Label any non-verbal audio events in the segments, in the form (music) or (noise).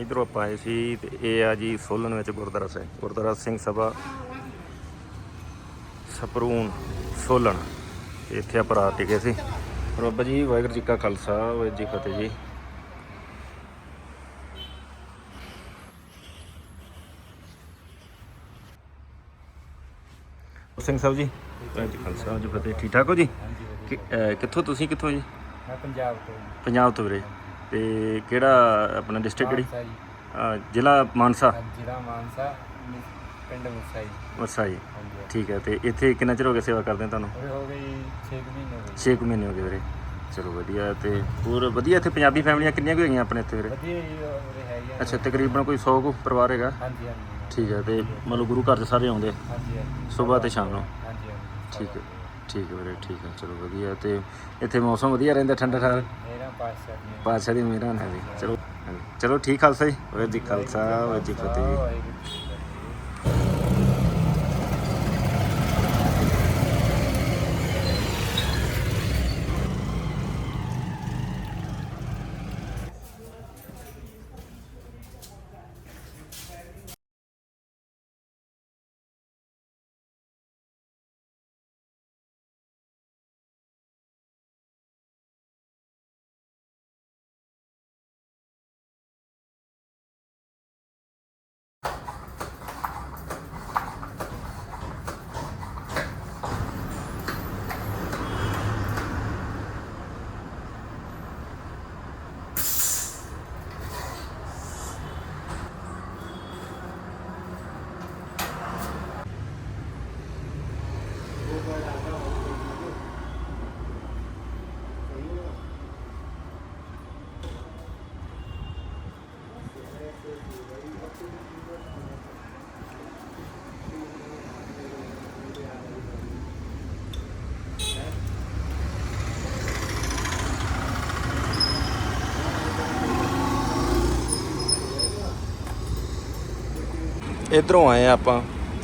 ਇਧਰੋਂ ਆਪਾਂ ਆਏ ਸੀ ਤੇ ਇਹ ਆ ਜੀ ਸੋਲਨ ਵਿੱਚ ਗੁਰਦੁਆਰਾ ਸਾਹਿਬ ਗੁਰਦੁਆਰਾ ਸਿੰਘ ਸਭਾ ਸਪਰੂਨ ਸੋਲਨ। ਤੇ ਇੱਥੇ ਆਪਾਂ ਰਾਤ ਟਿਕੇ ਸੀ। ਰੱਬ ਜੀ ਵਾਹਿਗੁਰੂ ਜੀ ਕਾ ਖਾਲਸਾ ਵਾਹਿਗੁਰੂ ਜੀ ਫਤਿਹ ਜੀ। ਸਿੰਘ ਸਾਹਿਬ ਜੀ ਵਾਹਿਗੁਰੂ ਜੀ ਖਾਲਸਾ ਜੀ ਫਤਿਹ। ਠੀਕ ਠਾਕ ਹੋ ਜੀ? ਕਿੱਥੋਂ ਤੁਸੀਂ ਕਿੱਥੋਂ ਜੀ? ਮੈਂ ਪੰਜਾਬ ਤੋਂ। ਪੰਜਾਬ ਤੋਂ ਵੀਰੇ। ਤੇ ਕਿਹੜਾ ਆਪਣਾ ਡਿਸਟ੍ਰਿਕਟ ਕਿਹੜੀ? ਮਾਨਸਾ ਜੀ। ਅਹ ਜ਼ਿਲ੍ਹਾ ਮਾਨਸਾ? ਹਾਂ, ਜ਼ਿਲ੍ਹਾ ਮਾਨਸਾ ਪਿੰਡ ਮੁਸਾ ਜੀ। ਮਰਸਾ ਜੀ। ਹਾਂਜੀ ਠੀਕ ਹੈ ਤੇ ਇੱਥੇ ਕਿੰਨਾ ਚਿਰ ਹੋ ਗਿਆ ਸੇਵਾ ਕਰਦੇ ਤੁਹਾਨੂੰ? ਉਹ ਹੋ ਗਈ 6 ਮਹੀਨੇ ਹੋ ਗਏ। 6 ਮਹੀਨੇ ਹੋ ਗਏ ਵੀਰੇ। ਚਲੋ ਵਧੀਆ ਤੇ ਹੋਰ ਵਧੀਆ ਇੱਥੇ ਪੰਜਾਬੀ ਫੈਮਲੀਆਂ ਕਿੰਨੀਆਂ ਕੁ ਹੈਗੀਆਂ ਆਪਣੇ ਇੱਥੇ ਵੀਰੇ? ਵਧੀਆ ਜੀ ਉਹ ਹੈ ਜੀ ਅੱਛਾ ਤਕਰੀਬਨ ਕੋਈ 100 ਕੁ ਪਰਿਵਾਰ ਹੈਗਾ? ਹਾਂਜੀ ਹਾਂਜੀ। ਠੀਕ ਹੈ ਤੇ ਮਤਲਬ ਗੁਰੂ ਘਰ 'ਚ ਸਾਰੇ ਆਉਂਦੇ? ਹਾਂਜੀ ਹਾਂਜੀ। ਸਵੇਰ ਤੇ ਸ਼ਾਮ ਨੂੰ? ਹਾਂਜੀ ਹਾਂਜੀ। ਠੀਕ ਹੈ ਠੀਕ ਹੈ ਵੀਰੇ ਠੀਕ ਹੈ ਚਲੋ ਵਧੀਆ ਤੇ ਇੱਥੇ ਮੌਸਮ ਵਧੀਆ ਰਹਿੰਦਾ ਠੰਡਾ ਠਾਰ? ਮੇਰਾ ਪਾਤਸ਼ਾਹ ਦੀ। ਮਿਹਰਾਂ ਨਾਲ ਜੀ। ਚਲੋ ਹਾਂਜੀ। ਚਲੋ ਠੀਕ ਖਾਲਸਾ ਜੀ। ਵਾਹਿਗੁਰੂ ਜੀ ਕਾ ਖਾਲਸਾ ਵਾਹਿਗੁਰੂ ਜੀ ਕੀ ਫਤਿਹ। ਵਾਹਿਗੁਰੂ ਜੀ ਇਧਰੋਂ ਆਏ ਆ ਆਪਾਂ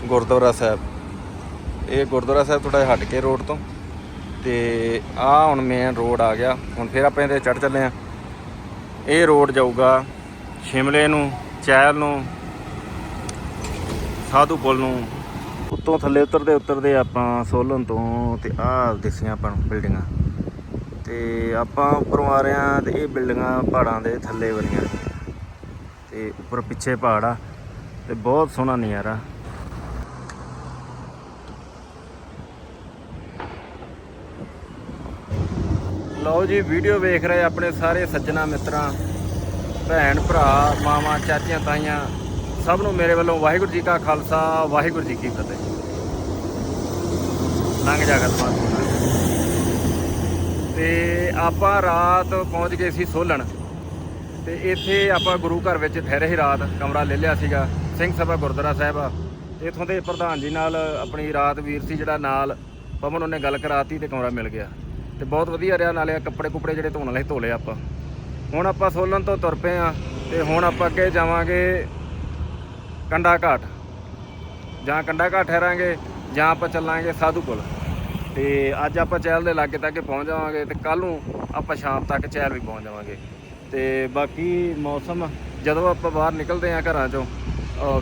ਗੁਰਦੁਆਰਾ ਸਾਹਿਬ। ਇਹ ਗੁਰਦੁਆਰਾ ਸਾਹਿਬ ਥੋੜਾ ਹਟ ਕੇ ਰੋਡ ਤੋਂ। ਤੇ ਆ ਹੁਣ ਮੇਨ ਰੋਡ ਆ ਗਿਆ। ਹੁਣ ਫਿਰ ਆਪਾਂ ਇਹਦੇ ਚੜ ਚੱਲੇ ਆ ਇਹ ਰੋਡ ਜਾਊਗਾ ਸ਼ਿਮਲੇ ਨੂੰ ਚਹਿਲ ਨੂੰ, ਸਾਧੂ ਪੁਲ ਨੂੰ। ਉੱਤੋਂ ਥੱਲੇ ਉਤਰਦੇ ਉਤਰਦੇ ਆਪਾਂ ਸੋਲਨ ਤੋਂ ਤੇ ਆਹ ਦਿਸੀਆਂ ਆਪਾਂ ਨੂੰ ਬਿਲਡਿੰਗਾਂ। ਤੇ ਆਪਾਂ ਉੱਪਰੋਂ ਆ ਰਹੇ ਆ ਤੇ ਇਹ ਬਿਲਡਿੰਗਾਂ ਪਹਾੜਾਂ ਦੇ ਥੱਲੇ ਬਣੀਆਂ ਨੇ ਤੇ ਉੱਪਰ ਪਿੱਛੇ ਪਹਾੜ ਆ। ਤੇ ਬਹੁਤ ਸੋਹਣਾ ਨਜ਼ਾਰਾ। ਲਓ ਜੀ ਵੀਡੀਓ ਵੇਖ ਰਹੇ ਆਪਣੇ ਸਾਰੇ ਸੱਜਣਾ ਮਿੱਤਰਾਂ, ਭੈਣ, ਭਰਾ, ਮਾਵਾਂ, ਚਾਚੀਆਂ, ਤਾਈਆਂ, ਸਭ ਨੂੰ ਮੇਰੇ ਵੱਲੋਂ ਵਾਹਿਗੁਰੂ ਜੀ ਕਾ ਖਾਲਸਾ, ਵਾਹਿਗੁਰੂ ਜੀ ਕੀ ਫਤਿਹ। ਲੰਘ ਜਾ ਕਰ ਤੇ ਆਪਾਂ ਰਾਤ ਪਹੁੰਚ ਗਏ ਸੀ ਸੋਲਣ। ਤੇ ਇੱਥੇ ਆਪਾਂ ਗੁਰੂ ਘਰ ਵਿੱਚ ਠਹਿਰੇ ਸੀ ਰਾਤ, ਕਮਰਾ ਲੈ ਲਿਆ ਸੀਗਾ। ਸਿੰਘ ਸਭਾ ਗੁਰਦੁਆਰਾ ਸਾਹਿਬ ਆ। ਇਥੋਂ ਦੇ ਪ੍ਰਧਾਨ ਜੀ ਨਾਲ ਆਪਣੀ ਰਾਤ ਵੀਰ ਸੀ ਜਿਹੜਾ ਨਾਲ ਪਵਨ ਉਹਨੇ ਗੱਲ ਕਰਾਤੀ ਤੇ ਕਮਰਾ ਮਿਲ ਗਿਆ। ਤੇ ਬਹੁਤ ਵਧੀਆ ਰਿਹਾ, ਨਾਲੇ ਕੱਪੜੇ ਕੁਪੜੇ ਜਿਹੜੇ ਧੋਣ ਵਾਲੇ ਧੋ ਲਏ ਆਪਾਂ। ਹੁਣ ਆਪਾਂ ਸੋਲਨ ਤੋਂ ਤੁਰ ਪਏ ਆ ਤੇ ਹੁਣ ਆਪਾਂ ਅੱਗੇ ਜਾਵਾਂਗੇ ਕੰਡਾ ਘਾਟ। ਜਾਂ ਕੰਡਾ ਘਾਟ ਠਹਿਰਾਂਗੇ ਜਾਂ ਆਪਾਂ ਚੱਲਾਂਗੇ ਸਾਧੂ ਪੁਲ ਤੇ ਅੱਜ ਆਪਾਂ ਚਹਿਲ ਦੇ ਲਾਗੇ ਤੱਕ ਪਹੁੰਚ ਜਾਵਾਂਗੇ ਤੇ ਕੱਲ ਨੂੰ ਆਪਾਂ ਸ਼ਾਮ ਤੱਕ ਚਹਿਲ ਵੀ ਪਹੁੰਚ ਜਾਵਾਂਗੇ। ਤੇ ਬਾਕੀ ਮੌਸਮ, ਜਦੋਂ ਆਪਾਂ ਬਾਹਰ ਨਿਕਲਦੇ ਆ ਘਰਾਂ ਚੋਂ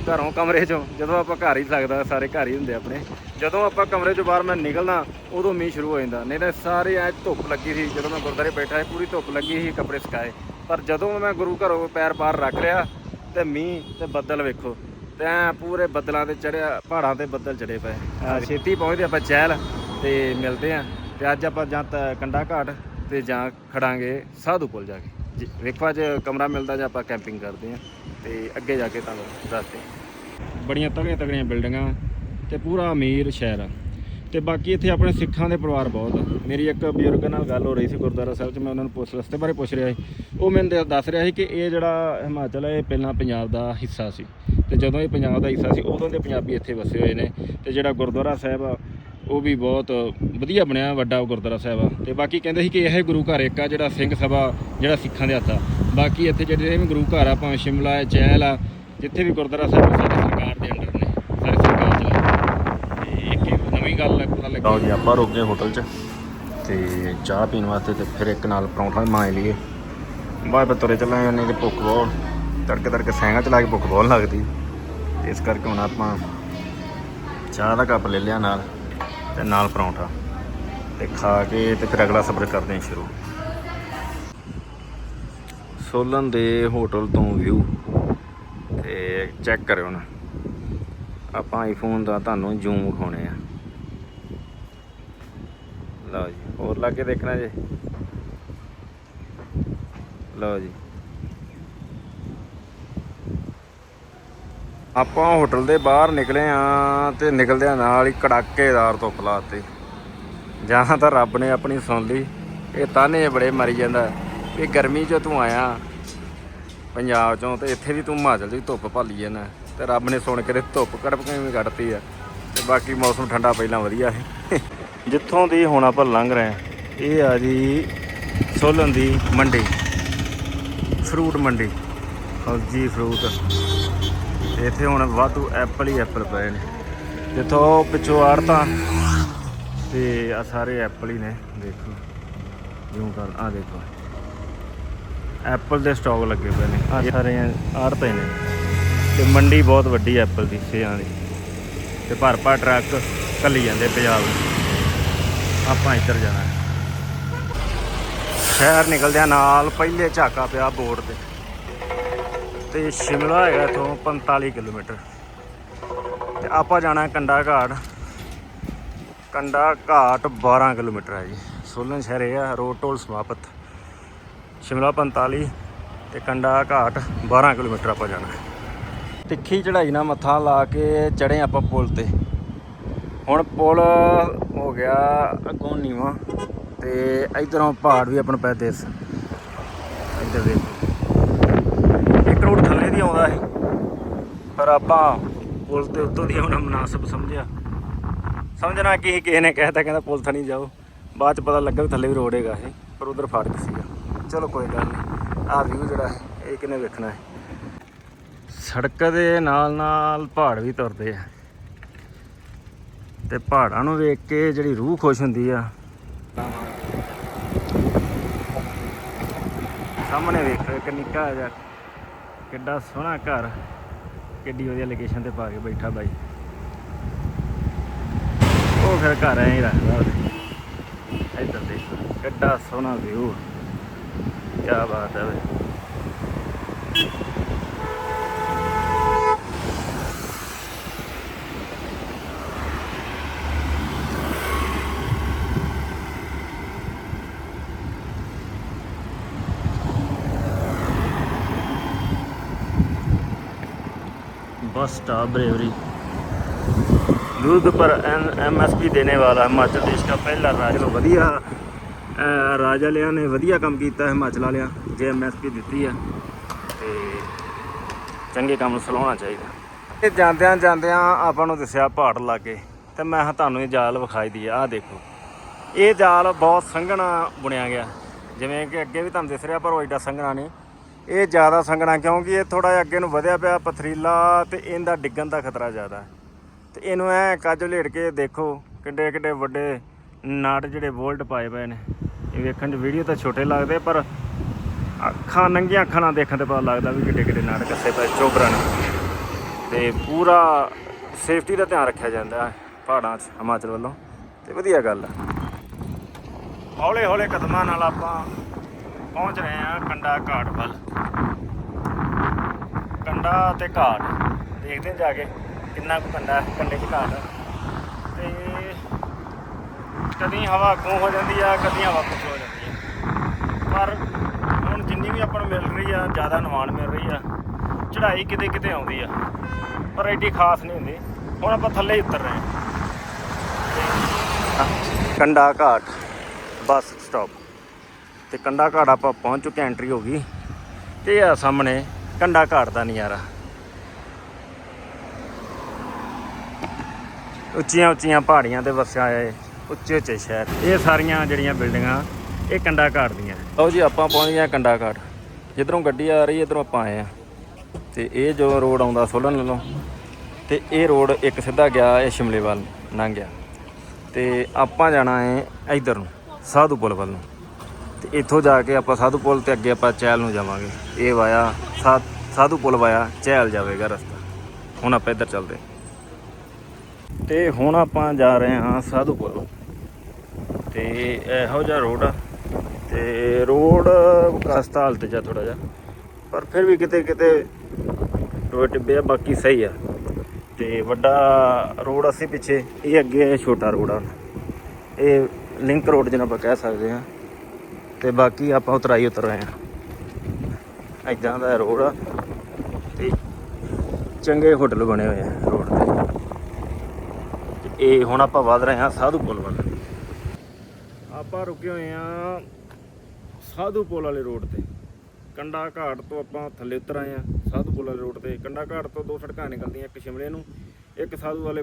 ਘਰੋਂ ਕਮਰੇ ਚੋਂ ਜਦੋਂ ਆਪਾਂ ਘਰ ਹੀ ਲੱਗਦਾ ਸਾਰੇ ਘਰ ਹੀ ਹੁੰਦੇ ਆਪਣੇ। ਜਦੋਂ ਆਪਾਂ ਕਮਰੇ ਚੋਂ ਬਾਹਰ ਮੈਂ ਨਿਕਲਦਾ ਉਦੋਂ ਮੀਂਹ ਸ਼ੁਰੂ ਹੋ ਜਾਂਦਾ। ਨਹੀਂ ਤਾਂ ਸਾਰੇ ਐ ਧੁੱਪ ਲੱਗੀ ਸੀ ਜਦੋਂ ਮੈਂ ਗੁਰਦਾਰੇ ਬੈਠਾ ਸੀ ਪੂਰੀ ਧੁੱਪ ਲੱਗੀ ਸੀ ਕੱਪੜੇ ਸੁਕਾਏ। ਪਰ ਜਦੋਂ ਮੈਂ ਗੁਰੂ ਘਰੋਂ ਪੈਰ ਬਾਹਰ ਰੱਖ ਲਿਆ ਤੇ ਮੀਂਹ ਤੇ ਬੱਦਲ ਵੇਖੋ ਤੇ ਐਂ ਪੂਰੇ ਬੱਦਲਾਂ ਤੇ ਚੜਿਆ ਪਹਾੜਾਂ ਤੇ ਬੱਦਲ ਚੜੇ ਪਏ। ਛੇਤੀ ਪਹੁੰਚਦੇ ਆਪਾਂ ਚਹਿਲ ਤੇ ਮਿਲਦੇ ਆ। ਤੇ ਅੱਜ ਆਪਾਂ ਜਾਂ ਤਾਂ ਕੰਡਾ ਘਾਟ ਤੇ ਜਾਂ ਖੜਾਂਗੇ ਸਾਧੂ ਪੁਲ ਜਾ ਕੇ। ਜੀ, ਵੇਖੋ ਅੱਜ ਕਮਰਾ ਮਿਲਦਾ ਜਾਂ ਆਪਾਂ ਕੈਂਪਿੰਗ ਕਰਦੇ ਆ ਤੇ ਅੱਗੇ ਜਾ ਕੇ ਤੁਹਾਨੂੰ ਦੱਸਦੇ ਹਾਂ। ਬੜੀਆਂ ਤਗੜੀਆਂ ਤਗੜੀਆਂ ਬਿਲਡਿੰਗਾਂ ਤੇ ਪੂਰਾ ਅਮੀਰ ਸ਼ਹਿਰ ਆ। ਤੇ ਬਾਕੀ ਇੱਥੇ ਆਪਣੇ ਸਿੱਖਾਂ ਦੇ ਪਰਿਵਾਰ ਬਹੁਤ ਆ। ਮੇਰੀ ਇੱਕ ਬਜ਼ੁਰਗ ਨਾਲ ਗੱਲ ਹੋ ਰਹੀ ਸੀ ਗੁਰਦੁਆਰਾ ਸਾਹਿਬ 'ਚ ਮੈਂ ਉਹਨਾਂ ਨੂੰ ਪੁੱਛ ਰਸਤੇ ਬਾਰੇ ਪੁੱਛ ਰਿਹਾ ਸੀ। ਉਹ ਮੈਨੂੰ ਦੱਸ ਰਿਹਾ ਸੀ ਕਿ ਇਹ ਜਿਹੜਾ ਹਿਮਾਚਲ ਹੈ ਇਹ ਪਹਿਲਾਂ ਪੰਜਾਬ ਦਾ ਹਿੱਸਾ ਸੀ। ਤੇ ਜਦੋਂ ਇਹ ਪੰਜਾਬ ਦਾ ਹਿੱਸਾ ਸੀ ਉਦੋਂ ਦੇ ਪੰਜਾਬੀ ਇੱਥੇ ਵਸੇ ਹੋਏ ਨੇ। ਤੇ ਜਿਹੜਾ ਗੁਰਦੁਆਰਾ ਸਾਹਿਬ ਆ ਉਹ ਵੀ ਬਹੁਤ ਵਧੀਆ ਬਣਿਆ ਵੱਡਾ ਗੁਰਦੁਆਰਾ ਸਾਹਿਬ ਆ। ਤੇ ਬਾਕੀ ਕਹਿੰਦੇ ਸੀ ਕਿ ਇਹ ਗੁਰੂ ਘਰ ਇੱਕ ਆ ਜਿਹੜਾ ਸਿੰਘ ਸਭਾ, ਜਿਹੜਾ ਸਿੱਖਾਂ ਦੇ ਹੱਥ ਆ। ਬਾਕੀ ਇੱਥੇ ਜਿਹੜੇ ਵੀ ਗੁਰੂ ਘਰ ਆ, ਭਾਵੇਂ ਸ਼ਿਮਲਾ ਹੈ, ਚਹਿਲ ਆ, ਜਿੱਥੇ ਵੀ ਗੁਰਦੁਆਰਾ ਸਾਹਿਬ ਸਾਡੀ ਸਰਕਾਰ ਦੇ ਅੰਡਰ ਨੇ। ਸਾਰੀ ਸਰਕਾਰ ਚਲਾਉਂਦੀ ਤੇ ਇੱਕ ਨਵੀਂ ਗੱਲ ਪਤਾ ਲੱਗੀ ਲਓ ਜੀ, ਆਪਾਂ ਰੁਕ ਗਏ ਹੋਟਲ 'ਚ। ਤੇ ਚਾਹ ਪੀਣ ਵਾਸਤੇ ਤੇ ਫਿਰ ਇੱਕ ਨਾਲ ਪਰੌਂਠਾ ਮਾਏ ਲਈਏ। ਬਾਅਦ ਤੁਰੇ ਚੱਲਾਂਗੇ ਜਾਂਦੇ ਤੇ ਭੁੱਖ ਬਹੁਤ। ਤੜਕੇ ਤੜਕੇ ਸੈਂਗਾ ਚਲਾ ਕੇ ਭੁੱਖ ਬਹੁਤ ਲੱਗਦੀ। ਇਸ ਕਰਕੇ ਹੁਣ ਆਪਾਂ ਚਾਹ ਦਾ ਕੱਪ ਲੈ ਲਿਆ ਨਾਲ। ਤੇ ਨਾਲ ਪਰੌਂਠਾ ਤੇ ਖਾ ਕੇ ਤੇ ਫਿਰ ਅਗਲਾ ਸਫ਼ਰ ਕਰਦੇ ਹਾਂ ਸ਼ੁਰੂ। ਸੋਲਨ ਦੇ ਹੋਟਲ ਤੋਂ ਵਿਊ ਤੇ ਚੈੱਕ ਕਰਿਓ ਨਾ। ਆਪਾਂ ਆਈਫੋਨ ਦਾ ਤੁਹਾਨੂੰ ਜ਼ੂਮ ਵਿਖਾਉਣੇ ਆ। ਲਓ ਜੀ, ਹੋਰ ਲਾਗੇ ਦੇਖਣਾ ਜੇ? ਲਓ ਜੀ। ਆਪਾਂ ਹੋਟਲ ਦੇ ਬਾਹਰ ਨਿਕਲੇ ਆ ਤੇ ਨਿਕਲਦਿਆਂ ਨਾਲ ਹੀ ਕੜਾਕੇਦਾਰ ਧੁੱਪ ਲਾਤੀ। ਜਾਂ ਤਾਂ ਰੱਬ ਨੇ ਆਪਣੀ ਸੁਣ ਲਈ। ਇਹ ਤਾਨੇ ਬੜੇ ਮਰੀ ਜਾਂਦਾ। ਇਹ ਗਰਮੀ 'ਚ ਤੂੰ ਆਇਆ। ਪੰਜਾਬ 'ਚੋਂ ਤੇ ਇੱਥੇ ਵੀ ਤੂੰ ਹਿਮਾਚਲ ਦੀ ਧੁੱਪ ਭਾਲੀ ਜਾਂਦਾ। ਤੇ ਰੱਬ ਨੇ ਸੁਣ ਕੇ ਤੇ ਧੁੱਪ ਕੜਪ ਕੇ ਕੱਢਤੀ ਆ। ਤੇ ਬਾਕੀ ਮੌਸਮ ਠੰਡਾ ਪਹਿਲਾਂ ਵਧੀਆ ਹੈ ਜਿੱਥੋਂ ਦੀ ਹੁਣ ਆਪਾਂ ਲੰਘ ਰਹੇ ਹਾਂ ਇਹ ਆ ਜੀ ਸੋਲਨ ਦੀ ਮੰਡੀ। ਫਰੂਟ ਮੰਡੀ। ਫੌਜੀ ਫਰੂਟ। ਇੱਥੇ ਹੁਣ ਵਾਧੂ ਐਪਲ ਹੀ ਐਪਲ ਪਏ ਨੇ। ਜਿੱਥੋਂ ਪਿੱਛੋਂ ਆੜਤਾ। ਤੇ ਆ ਸਾਰੇ ਐਪਲ ਹੀ ਨੇ, ਦੇਖੋ। ਜਿਉਂ ਕਰ ਆ ਦੇਖੋ। ਐਪਲ ਦੇ ਸਟਾਕ ਲੱਗੇ ਪਏ ਨੇ। ਆ ਸਾਰੇ ਆੜਤਾਂ ਹੀ ਨੇ। ਤੇ ਮੰਡੀ ਬਹੁਤ ਵੱਡੀ ਐਪਲ ਦੀ ਸੇਆਂ ਦੀ ਤੇ ਭਰ ਭਰ ਟਰੱਕ ਕੱਲੀ ਜਾਂਦੇ ਪੰਜਾਬ ਨੂੰ। ਆਪਾਂ ਇੱਧਰ ਜਾਣਾ। ਸ਼ਹਿਰ ਨਿਕਲਦਿਆਂ ਨਾਲ ਪਹਿਲੇ ਝਾਕਾ ਪਿਆ ਬੋਰਡ ਤੇ। ਤੇ ਸ਼ਿਮਲਾ ਹੈਗਾ ਇਥੋਂ 45 ਕਿਲੋਮੀਟਰ। ਤੇ ਆਪਾਂ ਜਾਣਾ ਕੰਡਾ ਘਾਟ। ਕੰਡਾ ਘਾਟ 12 ਕਿਲੋਮੀਟਰ ਹੈ ਜੀ। ਸੋਲਨ ਸ਼ਹਿਰ ਇਹ ਆ, ਰੋਡ ਟੋਲ ਸਮਾਪਤ। ਸ਼ਿਮਲਾ 45 ਤੇ ਕੰਡਾ ਘਾਟ 12 ਕਿਲੋਮੀਟਰ ਆਪਾਂ ਜਾਣਾ ਤਿੱਖੀ ਚੜਾਈ ਨਾਲ ਮੱਥਾ ਲਾ ਕੇ ਚੜੇ ਆਪਾਂ ਪੁਲ ਤੇ। ਹੁਣ ਪੁਲ ਹੋ ਗਿਆ ਅੱਗੋਂ ਨੀਵਾ ਤੇ ਇਧਰੋਂ ਪਹਾੜ ਵੀ ਆਪਣ ਪੈ ਦੇਸ। ਇੱਧਰ ਦੇ ਇੱਕ ਰੋਡ ਥੱਲੇ ਦੀ ਆਉਂਦਾ ਸੀ ਪਰ ਆਪਾਂ ਪੁਲ ਤੇ ਉੱਤੋਂ ਦੀ ਹੁਣ ਮناسب ਸਮਝਿਆ। ਸਮਝਣਾ ਕਿ ਕਿਸੇ ਨੇ ਕਹਿਤਾ ਕਹਿੰਦਾ ਪੁਲ ਥਣੀ ਜਾਓ। ਬਾਅਦ ਚ ਪਤਾ ਲੱਗਾ ਵੀ ਥੱਲੇ ਵੀ ਰੋਡ ਹੈਗਾ ਇਹ, ਪਰ ਉਧਰ ਫਾਟਕ ਸੀਗਾ। ਚਲੋ ਕੋਈ ਗੱਲ ਨਹੀਂ ਆ ਵਿਊ ਜਿਹੜਾ ਹੈ, ਇਹ ਕਿਨੇ ਵੇਖਣਾ ਹੈ। ਸੜਕ ਦੇ ਨਾਲ ਨਾਲ ਪਹਾੜ ਵੀ ਤੁਰਦੇ ਆ। ਤੇ ਪਹਾੜਾਂ ਨੂੰ ਵੇਖ ਕੇ ਜਿਹੜੀ ਰੂਹ ਖੁਸ਼ ਹੁੰਦੀ ਆ। ਸਾਹਮਣੇ ਵੇਖ ਇੱਕ ਨਿੱਕਾ ਜਿਹਾ, ਕਿੱਡਾ ਸੋਹਣਾ ਘਰ। ਕਿੱਡੀ ਵਧੀਆ ਲੋਕੇਸ਼ਨ ਤੇ ਪਾ ਕੇ ਬੈਠਾ ਬਾਈ। ਉਹ ਫਿਰ ਘਰ ਐਂ ਹੀ ਰੱਖਦਾ ਉਹਦੇ। ਇੱਧਰ ਦੇਖੋ, ਕਿੱਡਾ ਸੋਹਣਾ ਵਿਊ ਕੀ ਬਾਤ ਹੈ ਵੇ बस स्टॉप ब्रेवरी दूध पर एम एस पी देने वाला हिमाचल देश का पहला राज्य ਚਲੋ ਵਧੀਆ ਅਹ ਰਾਜ ਵਾਲਿਆਂ ਨੇ ਵਧੀਆ ਕੰਮ ਕੀਤਾ ਹਿਮਾਚਲ ਵਾਲਿਆਂ ਜੇ ਐਮ ਐਸ ਪੀ ਦਿੱਤੀ ਆ ਤੇ ਚੰਗੇ ਕੰਮ ਨੂੰ ਸਲਾਉਣਾ ਚਾਹੀਦਾ ਇਹ ਜਾਂਦਿਆਂ ਜਾਂਦਿਆਂ ਆਪਾਂ ਨੂੰ ਦੱਸਿਆ ਪਹਾੜ ਲਾਗੇ ਤੇ ਮੈਂ ਕਿਹਾ ਤੁਹਾਨੂੰ ਇਹ ਜਾਲ ਵਿਖਾਈ ਦੀ ਆ ਆਹ ਦੇਖੋ ਇਹ ਜਾਲ ਬਹੁਤ ਸੰਘਣਾ ਬੁਣਿਆ ਗਿਆ ਜਿਵੇਂ ਕਿ ਅੱਗੇ ਵੀ ਤੁਹਾਨੂੰ ਦਿਸ ਰਿਹਾ ਪਰ ਉਹ ਐਡਾ ਸੰਘਣਾ ਨਹੀਂ ਇਹ ਜ਼ਿਆਦਾ ਸੰਘਣਾ ਕਿਉਂਕਿ ਇਹ ਥੋੜਾ ਜਿਹਾ ਅੱਗੇ ਨੂੰ ਵਧਿਆ ਪਿਆ ਪਥਰੀਲਾ ਤੇ ਇਹਦਾ ਡਿੱਗਣ ਦਾ ਖਤਰਾ ਜ਼ਿਆਦਾ ਹੈ। ਤੇ ਇਹਨੂੰ ਐ ਕੱਜ ਲੇੜ ਕੇ ਦੇਖੋ ਕਿੱਡੇ ਕਿੱਡੇ ਵੱਡੇ ਨਾਟ ਜਿਹੜੇ ਵੋਲਟ ਪਾਏ ਪਏ ਨੇ। ਇਹ ਵੇਖਣ 'ਚ ਵੀਡੀਓ ਤਾਂ ਛੋਟੇ ਲੱਗਦੇ, ਪਰ ਅੱਖਾਂ, ਨੰਗੀਆਂ ਅੱਖਾਂ ਨਾਲ ਦੇਖਣ ਤੇ ਪਤਾ ਲੱਗਦਾ ਵੀ ਕਿੱਡੇ ਕਿੱਡੇ ਨਾਟ ਕੱਸੇ ਪਏ ਚੋਬਰਾਂ ਨੇ। ਤੇ ਪੂਰਾ ਸੇਫਟੀ ਦਾ ਧਿਆਨ ਰੱਖਿਆ ਜਾਂਦਾ ਹੈ ਪਹਾੜਾਂ 'ਚ, ਹਿਮਾਚਲ ਵੱਲੋਂ। ਤੇ ਵਧੀਆ ਗੱਲ ਹੈ। ਹੌਲੇ ਹੌਲੇ ਕਦਮਾਂ ਨਾਲ ਆਪਾਂ ਪਹੁੰਚ ਰਹੇ ਹਾਂ ਕੰਡਾ ਘਾਟ ਵੱਲ। ਕੰਡਾ ਤੇ ਘਾਟ, ਦੇਖਦੇ ਜਾ ਕੇ ਕਿੰਨਾ ਕੁ ਕੰਡਾ ਹੈ, ਕੰਡੇ 'ਚ ਘਾਟ ਤੇ ਕਦੀ ਹਵਾ ਅੱਗੋਂ ਹੋ ਜਾਂਦੀ ਆ, ਕਦੀ ਹਵਾ ਪਿੱਛੋਂ ਹੋ ਜਾਂਦੀ ਆ। ਪਰ ਹੁਣ ਜਿੰਨੀ ਵੀ ਆਪਾਂ ਨੂੰ ਮਿਲ ਰਹੀ ਆ, ਜ਼ਿਆਦਾ ਨਿਵਾਣ ਮਿਲ ਰਹੀ ਆ। ਚੜ੍ਹਾਈ ਕਿਤੇ ਕਿਤੇ ਆਉਂਦੀ ਆ, ਪਰ ਐਡੀ ਖਾਸ ਨਹੀਂ ਹੁੰਦੀ। ਹੁਣ ਆਪਾਂ ਥੱਲੇ ਹੀ ਉਤਰ ਰਹੇ ਹਾਂ, ਕੰਡਾ ਘਾਟ, ਬੱਸ ਸਟਾਪ। ਤੇ ਕੰਡਾ ਘਾਟ ਆਪਾਂ ਪਹੁੰਚ ਚੁੱਕੇ ਐਂਟਰੀ ਹੋ ਗਈ। ਤੇ ਇਹ ਆ ਸਾਹਮਣੇ ਕੰਡਾ ਘਾਟ ਦਾ ਨਜ਼ਾਰਾ। ਉੱਚੀਆਂ ਉੱਚੀਆਂ ਪਹਾੜੀਆਂ ਤੇ ਵਸਿਆ ਹੋਇਆ ਇਹ ਉੱਚੇ ਉੱਚੇ ਸ਼ਹਿਰ। ਇਹ ਸਾਰੀਆਂ ਜਿਹੜੀਆਂ ਬਿਲਡਿੰਗਾਂ, ਇਹ ਕੰਡਾ ਘਾਟ ਦੀਆਂ। ਲਓ ਜੀ, ਆਪਾਂ ਪਹੁੰਚ ਗਏ ਹਾਂ ਕੰਡਾ ਘਾਟ। ਜਿੱਧਰੋਂ ਗੱਡੀ ਆ ਰਹੀ, ਇਧਰੋਂ ਆਪਾਂ ਆਏ ਆ ਤੇ ਇਹ ਜੋ ਰੋਡ ਆਉਂਦਾ ਸੋਲਨ ਵੱਲੋਂ, ਤੇ ਇਹ ਰੋਡ ਇੱਕ ਸਿੱਧਾ ਗਿਆ, ਇਹ ਸ਼ਿਮਲੇ ਵੱਲ ਲੰਘ ਗਿਆ। ਤੇ ਆਪਾਂ ਜਾਣਾ ਹੈ ਇਧਰ ਨੂੰ, ਸਾਧੂ ਪੁਲ ਵੱਲ ਨੂੰ। ਤੇ ਇੱਥੋਂ ਜਾ ਕੇ ਆਪਾਂ ਸਾਧੂ ਪੁਲ ਤੇ ਅੱਗੇ ਆਪਾਂ ਚੈਲ ਨੂੰ ਜਾਵਾਂਗੇ। ਇਹ ਵਾਇਆ, ਸਾ, ਸਾਧੂ ਪੁਲ ਵਾਇਆ, ਚਹਿਲ ਜਾਵੇਗਾ ਰਸਤਾ। ਹੁਣ ਆਪਾਂ ਇੱਧਰ ਚੱਲਦੇ ਤੇ ਹੁਣ ਆਪਾਂ ਜਾ ਰਹੇ ਹਾਂ ਸਾਧੂ ਪੁਲ ਤੇ ਇਹੋ ਜਿਹਾ ਰੋਡ ਆ। ਤੇ ਰੋਡ ਵਿਕਾਸ ਹਾਲਤ 'ਚ ਆ ਥੋੜਾ ਜਿਹਾ। ਪਰ ਫਿਰ ਵੀ ਕਿਤੇ ਕਿਤੇ ਟੋਏ ਟਿੱਬੇ ਆ, ਬਾਕੀ ਸਹੀ ਆ। ਤੇ ਵੱਡਾ ਰੋਡ ਅਸੀਂ ਪਿੱਛੇ, ਇਹ ਅੱਗੇ ਛੋਟਾ ਰੋਡ ਆ। ਇਹ ਲਿੰਕ ਰੋਡ ਜਿਹਨੂੰ ਆਪਾਂ ਕਹਿ ਸਕਦੇ ਆ ਤੇ ਬਾਕੀ ਆਪਾਂ ਉਤਰਾਈ ਉਤਰ ਰਹੇ ਆ ਇਦਾਂ ਦਾ ਰੋਡ ਆ ਤੇ ਚੰਗੇ ਹੋਟਲ ਬਣੇ ਹੋਏ ਆ ਰੋਡ ਤੇ। ਤੇ ਇਹ ਹੁਣ ਆਪਾਂ ਵਧ ਰਹੇ ਹਾਂ ਸਾਧੂ ਪੁਲ ਵੱਲ। ਆਪਾਂ ਰੁਕੇ ਹੋਏ ਆ ਸਾਧੂ ਪੁਲ ਵਾਲੇ ਰੋਡ ਤੇ। ਕੰਡਾ ਘਾਟ ਤੋਂ ਆਪਾਂ ਥੱਲੇ ਉਤਰ ਆਏ ਆ ਸਾਧੂ ਪੁਲ ਵਾਲੇ ਰੋਡ ਤੇ। ਕੰਡਾ ਘਾਟ ਤੋਂ ਦੋ ਸੜਕਾਂ ਨਿਕਲਦੀਆਂ, ਇੱਕ ਸ਼ਿਮਲੇ ਨੂੰ, ਇੱਕ ਸਾਧੂ ਵਾਲੇ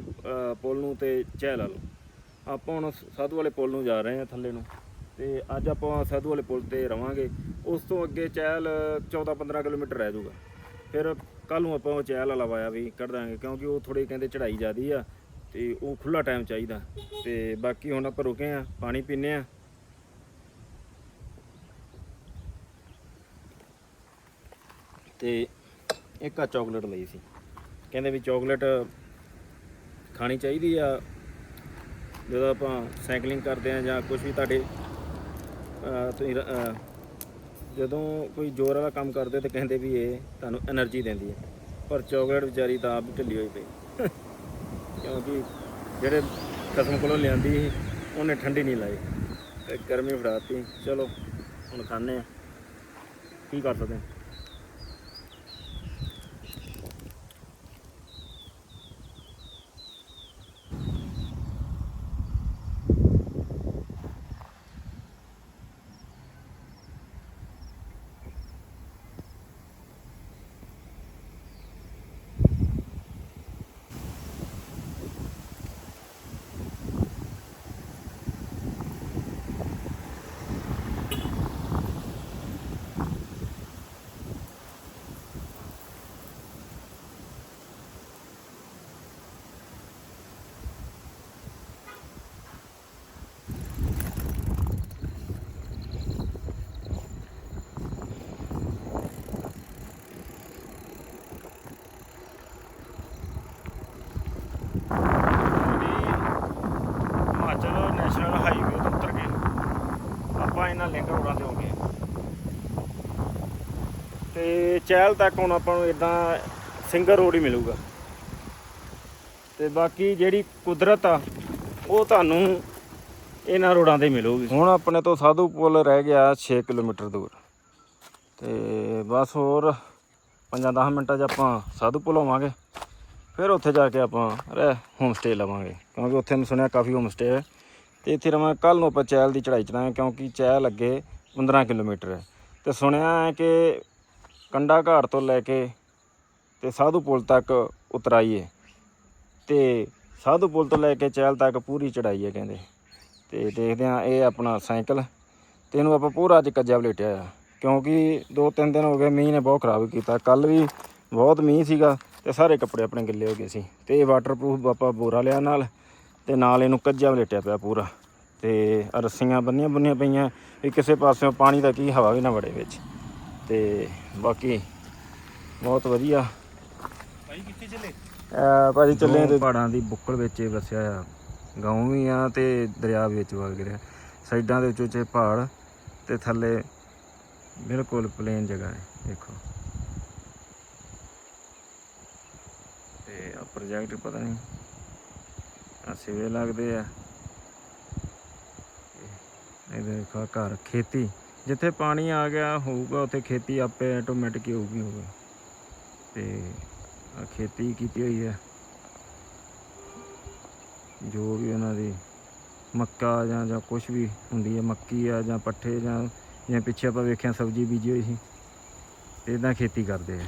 ਪੁਲ ਨੂੰ ਤੇ ਚਹਿਲ ਵਾਲ। ਨੂੰ ਆਪਾਂ ਹੁਣ ਸਾਧੂ ਵਾਲੇ ਪੁਲ ਨੂੰ ਜਾ ਰਹੇ ਆ ਥੱਲੇ ਨੂੰ। ਤੇ ਅੱਜ ਆਪਾਂ ਸਾਧੂ ਵਾਲੇ ਪੁਲ ਤੇ ਰਵਾਂਗੇ। ਉਸ ਤੋਂ ਅੱਗੇ ਚਹਿਲ 14-15 ਕਿਲੋਮੀਟਰ ਰਹਿ ਜਾਊਗਾ। ਫਿਰ ਕੱਲ ਨੂੰ ਆਪਾਂ ਉਹ ਚਹਿਲ ਵਾਲਾ ਵਾਇਆ ਵੀ ਕੱਢ ਦਾਂਗੇ, ਕਿਉਂਕਿ ਉਹ ਥੋੜੀ ਕਹਿੰਦੇ ਚੜਾਈ ਜ਼ਿਆਦੀ ਆ ਤੇ ਉਹ ਖੁੱਲਾ ਟਾਈਮ ਚਾਹੀਦਾ। ਤੇ ਬਾਕੀ ਹੁਣ ਆਪਾਂ ਰੁਕੇ ਆ, ਪਾਣੀ ਪੀਨੇ ਆ। ਤੇ ਇੱਕ ਆ ਚਾਕਲੇਟ ਲਈ ਸੀ। ਕਹਿੰਦੇ ਵੀ ਚਾਕਲੇਟ ਖਾਣੀ ਚਾਹੀਦੀ ਆ, ਜਦੋਂ ਆਪਾਂ ਸਾਈਕਲਿੰਗ ਕਰਦੇ ਆ ਜਾਂ ਕੁਝ ਵੀ ਤੁਹਾਡੇ ਤੁਸੀਂ ਜਦੋਂ ਕੋਈ ਜ਼ੋਰ ਵਾਲਾ ਕੰਮ ਕਰਦੇ ਤਾਂ ਕਹਿੰਦੇ ਵੀ ਇਹ ਤੁਹਾਨੂੰ એનર્ਜੀ ਦਿੰਦੀ ਹੈ। ਪਰ ਚਾਕਲੇਟ ਵਿਚਾਰੀ ਤਾਂ ਆਪ ਢਿੱਲੀ ਹੋਈ ਪਈ। (laughs) ਕਿਉਂਕਿ ਜਿਹੜੇ ਕਸਮ ਕੋਲੋਂ ਲਿਆਂਦੀ ਸੀ, ਉਹਨੇ ਠੰਡੀ ਨਹੀਂ ਲਾਈ। ਤੇ ਗਰਮੀ ਫੜਾਤੀ। ਚਲੋ, ਹੁਣ ਖਾਣੇ ਆ ਕੀ ਕਰ ਸਕਦੇ ਹਾਂ? ਚਹਿਲ ਤੱਕ ਹੁਣ ਆਪਾਂ ਨੂੰ ਇਦਾਂ ਸਿੰਗਲ ਰੋਡ ਹੀ ਮਿਲੂਗਾ। ਤੇ ਬਾਕੀ ਜਿਹੜੀ ਕੁਦਰਤ ਆ, ਉਹ ਤੁਹਾਨੂੰ ਇਹਨਾਂ ਰੋਡਾਂ ਤੇ ਮਿਲੂਗੀ। ਹੁਣ ਆਪਣੇ ਤੋਂ ਸਾਧੂ ਪੁਲ ਰਹਿ ਗਿਆ 6 ਕਿਲੋਮੀਟਰ ਦੂਰ। ਤੇ ਬਸ ਹੋਰ 5-10 ਮਿੰਟਾਂ 'ਚ ਆਪਾਂ ਸਾਧੂ ਪੁਲ ਹੋਵਾਂਗੇ ਫਿਰ ਉੱਥੇ ਜਾ ਕੇ ਆਪਾਂ ਰਹਿ ਹੋਮ ਸਟੇ ਲਵਾਂਗੇ। ਕਿਉਂਕਿ ਉੱਥੇ ਮੈਂ ਸੁਣਿਆ ਕਾਫੀ ਹੋਮ ਸਟੇ ਹੈ। ਤੇ ਇੱਥੇ ਰਵਾਂ ਕੱਲ ਨੂੰ ਆਪਾਂ ਚਹਿਲ ਦੀ ਚੜ੍ਹਾਈ ਚੜਾਂਗੇ ਕਿਉਂਕਿ ਚਹਿਲ ਅੱਗੇ 15 ਕਿਲੋਮੀਟਰ ਹੈ। ਤੇ ਸੁਣਿਆ ਹੈ ਕਿ ਕੰਡਾ ਘਾਟ ਤੋਂ ਲੈ ਕੇ ਤੇ ਸਾਧੂ ਪੁਲ ਤੱਕ ਉਤਰਾਈਏ ਹੈ ਤੇ ਸਾਧੂ ਪੁਲ ਤੋਂ ਲੈ ਕੇ ਚਹਿਲ ਤੱਕ ਪੂਰੀ ਚੜਾਈ ਹੈ ਕਹਿੰਦੇ। ਤੇ ਦੇਖਦੇ ਆ ਇਹ ਆਪਣਾ ਸਾਈਕਲ ਤੇ ਇਹਨੂੰ ਆਪਾਂ ਪੂਰਾ ਅੱਜ ਕੱਜਾ ਵਲੇਟਿਆ ਆ ਕਿਉਂਕਿ ਦੋ ਤਿੰਨ ਦਿਨ ਹੋ ਗਏ ਮੀਂਹ ਨੇ ਬਹੁਤ ਖਰਾਬ ਕੀਤਾ। ਕੱਲ ਵੀ ਬਹੁਤ ਮੀਂਹ ਸੀਗਾ ਤੇ ਸਾਰੇ ਕੱਪੜੇ ਆਪਣੇ ਗਿੱਲੇ ਹੋ ਗਏ ਸੀ। ਤੇ ਇਹ ਵਾਟਰਪ੍ਰੂਫ ਆਪਾਂ ਬੋਰਾ ਲਿਆ ਨਾਲ ਤੇ ਨਾਲ ਇਹਨੂੰ ਕੱਜਾ ਵਲੇਟਿਆ ਪਿਆ ਪੂਰਾ। ਤੇ ਰੱਸੀਆਂ ਬੰਨੀਆਂ ਬੰਨੀਆਂ ਪਈਆਂ। ਵੀ ਕਿਸੇ ਪਾਸਿਓਂ ਪਾਣੀ ਦਾ ਕੀ ਹਵਾ ਵੀ ਨਾ ਵੜੇ ਵਿੱਚ। ਤੇ ਬਾਕੀ ਬਹੁਤ ਵਧੀਆ। ਭਾਈ ਕਿੱਥੇ ਚਲੇ? ਭਾਜੀ ਚੱਲੇ ਤੇ ਪਹਾੜਾਂ ਦੀ ਬੁੱਕਲ ਵਿੱਚ ਇਹ ਵਸਿਆ ਆ। ਗਾਉਂ ਵੀ ਆ ਤੇ ਦਰਿਆ ਵਿੱਚ ਵਗ ਰਿਹਾ। ਸਾਈਡਾਂ ਦੇ ਵਿੱਚ ਉੱਚੇ ਪਹਾੜ ਤੇ ਥੱਲੇ ਬਿਲਕੁਲ ਪਲੇਨ ਜਗ੍ਹਾ ਹੈ ਦੇਖੋ। ਤੇ ਆ ਪ੍ਰੋਜੈਕਟ ਪਤਾ ਨਹੀਂ ਆ ਸਿਵੇ ਲੱਗਦੇ ਆ। ਇਹ ਦੇਖੋ ਘਰ ਖੇਤੀ। ਜਿੱਥੇ ਪਾਣੀ ਆ ਗਿਆ, ਹੋਊਗਾ ਉੱਥੇ ਖੇਤੀ ਆਪੇ ਆਟੋਮੈਟਿਕ ਹੀ ਹੋਊਗੀ ਹੋਵੇ ਤੇ ਖੇਤੀ ਕੀਤੀ ਹੋਈ ਹੈ। ਜੋ ਵੀ ਉਹਨਾਂ ਦੀ ਮੱਕਾ ਜਾਂ ਜਾਂ ਕੁਝ ਵੀ ਹੁੰਦੀ ਹੈ, ਮੱਕੀ ਆ ਜਾਂ ਪੱਠੇ ਜਾਂ ਜਾਂ ਪਿੱਛੇ ਆਪਾਂ ਵੇਖਿਆ ਸਬਜ਼ੀ ਬੀਜੀ ਹੋਈ ਸੀ ਤੇ ਇਦਾਂ ਖੇਤੀ ਕਰਦੇ ਆ।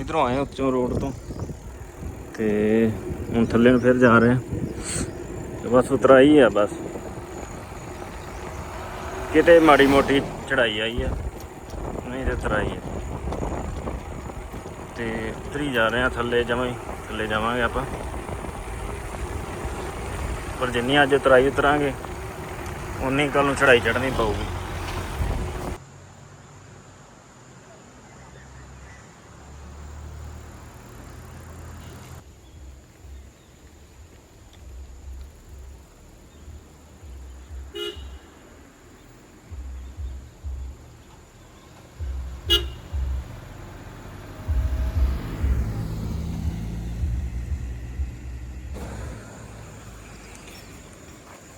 ਇਧਰੋਂ ਆਏ ਉੱਚੋਂ ਰੋਡ ਤੋਂ, ਤੇ ਹੁਣ ਥੱਲੇ ਨੂੰ ਫਿਰ ਜਾ ਰਹੇ ਆ। ਬਸ ਉਤਰਾਈ ਆ, ਬਸ। ਕਿਤੇ ਮਾੜੀ ਮੋਟੀ ਚੜਾਈ ਆਈ ਆ, ਨਹੀਂ ਤੇ ਉਤਰਾਈ ਆ। ਤੇ ਉਤਰੀ ਜਾ ਰਹੇ ਆ ਥੱਲੇ ਜਮਾਂ ਹੀ, ਥੱਲੇ ਜਾਵਾਂਗੇ ਆਪਾਂ। ਪਰ ਜਿੰਨੀ ਅੱਜ ਉਤਰਾਈ ਉਤਰਾਂਗੇ ਉਨੀ ਕੱਲ ਨੂੰ ਚੜਾਈ ਚੜਨੀ ਪਊਗੀ।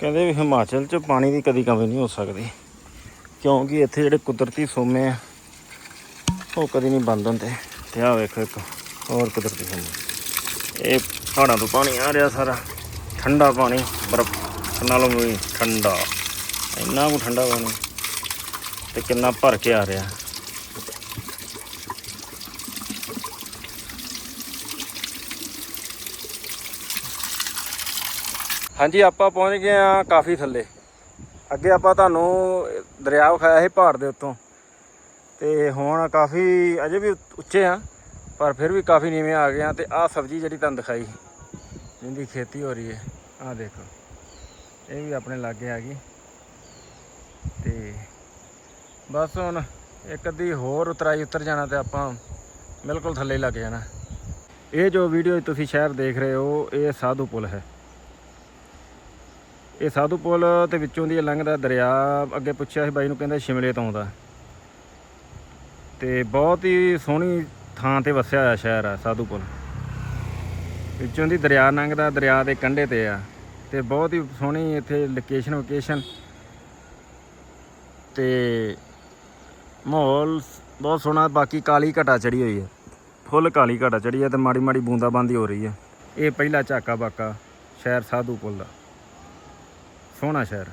ਕਹਿੰਦੇ ਵੀ ਹਿਮਾਚਲ 'ਚ ਪਾਣੀ ਦੀ ਕਦੀ ਕਮੀ ਨਹੀਂ ਹੋ ਸਕਦੀ, ਕਿਉਂਕਿ ਇੱਥੇ ਜਿਹੜੇ ਕੁਦਰਤੀ ਸੋਮੇ ਆ, ਉਹ ਕਦੀ ਨਹੀਂ ਬੰਦ ਹੁੰਦੇ। ਤੇ ਆਹ ਵੇਖੋ ਇੱਕ ਹੋਰ ਕੁਦਰਤੀ ਸੋਮੇ। ਇਹ ਪਹਾੜਾਂ ਤੋਂ ਪਾਣੀ ਆ ਰਿਹਾ ਸਾਰਾ, ਠੰਡਾ ਪਾਣੀ, ਬਰਫ਼ ਨਾਲੋਂ ਵੀ ਠੰਡਾ। ਇੰਨਾ ਕੁ ਠੰਡਾ ਪਾਣੀ, ਤੇ ਕਿੰਨਾ ਭਰ ਕੇ ਆ ਰਿਹਾ। ਹਾਂਜੀ, ਆਪਾਂ ਪਹੁੰਚ ਗਏ ਆ ਕਾਫੀ ਥੱਲੇ। ਅੱਗੇ ਆਪਾਂ ਤੁਹਾਨੂੰ ਦਰਿਆ ਵਿਖਾਇਆ ਸੀ ਪਹਾੜ ਦੇ ਉੱਤੋਂ। ਤੇ ਹੁਣ ਕਾਫੀ ਅਜੇ ਵੀ ਉੱਚੇ ਆ, ਪਰ ਫਿਰ ਵੀ ਕਾਫੀ ਨੀਵੇਂ ਆ ਗਏ ਆ ਤੇ ਆਹ ਸਬਜ਼ੀ ਜਿਹੜੀ ਤੁਹਾਨੂੰ ਦਿਖਾਈ ਜਿੰਦੀ ਖੇਤੀ ਹੋ ਰਹੀ ਹੈ, ਆਹ ਦੇਖੋ। ਇਹ ਵੀ ਆਪਣੇ ਲਾਗੇ ਆ ਗਈ। ਤੇ ਬਸ ਹੁਣ ਇੱਕ ਅੱਧੀ ਹੋਰ ਉਤਰਾਈ ਉਤਰ ਜਾਣਾ ਤੇ ਆਪਾਂ ਬਿਲਕੁਲ ਥੱਲੇ ਲੱਗ ਜਾਣਾ। ਇਹ ਜੋ ਵੀਡੀਓ ਤੁਸੀਂ ਸ਼ਹਿਰ ਦੇਖ ਰਹੇ ਹੋ, ਇਹ ਸਾਧੂ ਪੁਲ ਹੈ। ਇਹ ਸਾਧੂ ਪੁਲ ਤੇ ਵਿੱਚੋਂ ਦੀ ਇਹ ਲੰਘਦਾ ਦਰਿਆ, ਅੱਗੇ ਪੁੱਛਿਆ ਸੀ ਬਾਈ ਨੂੰ, ਕਹਿੰਦਾ ਸ਼ਿਮਲੇ ਤੋਂ ਆਉਂਦਾ ਤੇ ਬਹੁਤ ਹੀ ਸੋਹਣੀ ਥਾਂ ਤੇ ਵਸਿਆ ਹੋਇਆ ਸ਼ਹਿਰ ਆ ਸਾਧੂ ਪੁਲ। ਵਿੱਚੋਂ ਦੀ ਦਰਿਆ ਲੰਘਦਾ, ਦਰਿਆ ਦੇ ਕੰਢੇ ਤੇ ਆ। ਤੇ ਬਹੁਤ ਹੀ ਸੋਹਣੀ ਇੱਥੇ ਲੋਕੇਸ਼ਨ ਵੋਕੇਸ਼ਨ ਤੇ ਮਾਹੌਲ ਬਹੁਤ ਸੋਹਣਾ, ਬਾਕੀ ਕਾਲੀ ਘਟਾ ਚੜੀ ਹੋਈ ਹੈ ਫੁੱਲ ਕਾਲੀ ਘਟਾ ਚੜੀ ਹੈ ਤੇ ਮਾੜੀ ਮਾੜੀ ਬੂੰਦਾਬਾਂਦੀ ਹੋ ਰਹੀ ਹੈ ਇਹ ਪਹਿਲਾ ਝਾਕਾ ਬਾਕਾ ਸ਼ਹਿਰ ਸਾਧੂ ਪੁਲ ਦਾ। ਸੋਹਣਾ ਸ਼ਹਿਰ।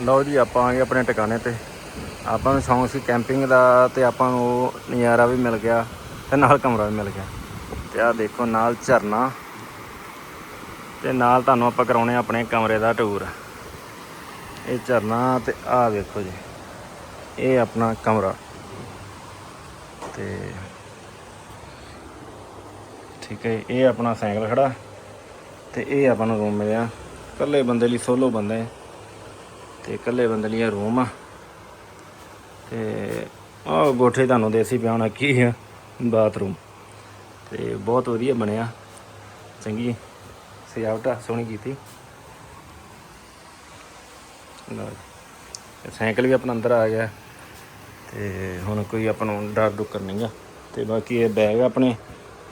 ਲਓ ਜੀ, ਆਪਾਂ ਆ ਗਏ ਆਪਣੇ ਟਿਕਾਣੇ ਤੇ। ਆਪਾਂ ਨੂੰ ਸ਼ੌਂਕ ਸੀ ਕੈਂਪਿੰਗ ਦਾ ਤੇ ਆਪਾਂ ਨੂੰ ਉਹ ਨਜ਼ਾਰਾ ਵੀ ਮਿਲ ਗਿਆ ਤੇ ਨਾਲ ਕਮਰਾ ਵੀ ਮਿਲ ਗਿਆ। ਤੇ ਆਹ ਦੇਖੋ, ਨਾਲ ਝਰਨਾ ਤੇ ਨਾਲ ਤੁਹਾਨੂੰ ਆਪਾਂ ਕਰਾਉਣੇ ਆਪਣੇ ਕਮਰੇ ਦਾ ਟੂਰ। ਇਹ ਝਰਨਾ ਤੇ ਆਹ ਦੇਖੋ ਜੀ, ਇਹ ਆਪਣਾ ਕਮਰਾ। ਤੇ ਠੀਕ ਹੈ ਇਹ ਆਪਣਾ ਸਾਈਕਲ ਖੜਾ ਤੇ ਇਹ ਆਪਾਂ ਨੂੰ ਰੂਮ ਮਿਲਿਆ। ਇਕੱਲੇ ਬੰਦੇ ਲਈ ਸੋਲੋ ਬੰਦੇ ਹੈ ਤੇ ਇਕੱਲੇ ਬੰਦੇ ਲਈ ਇਹ ਰੂਮ ਆ। ਤੇ ਆਹ ਗੋਠੇ ਤੁਹਾਨੂੰ ਦੇਸੀ ਪਿਆ ਹੋਣਾ ਕੀ ਆ? ਬਾਥਰੂਮ। ਤੇ ਬਹੁਤ ਵਧੀਆ ਬਣਿਆ। ਚੰਗੀ ਸਜਾਵਟ ਆ, ਸੋਹਣੀ ਕੀਤੀ। ਸਾਈਕਲ ਵੀ ਆਪਣਾ ਅੰਦਰ ਆ ਗਿਆ। ਤੇ ਹੁਣ ਕੋਈ ਆਪਾਂ ਨੂੰ ਡਰ ਡੁੱਕਰ ਨਹੀਂਗਾ ਤੇ ਬਾਕੀ ਇਹ ਬੈਗ ਆਪਣੇ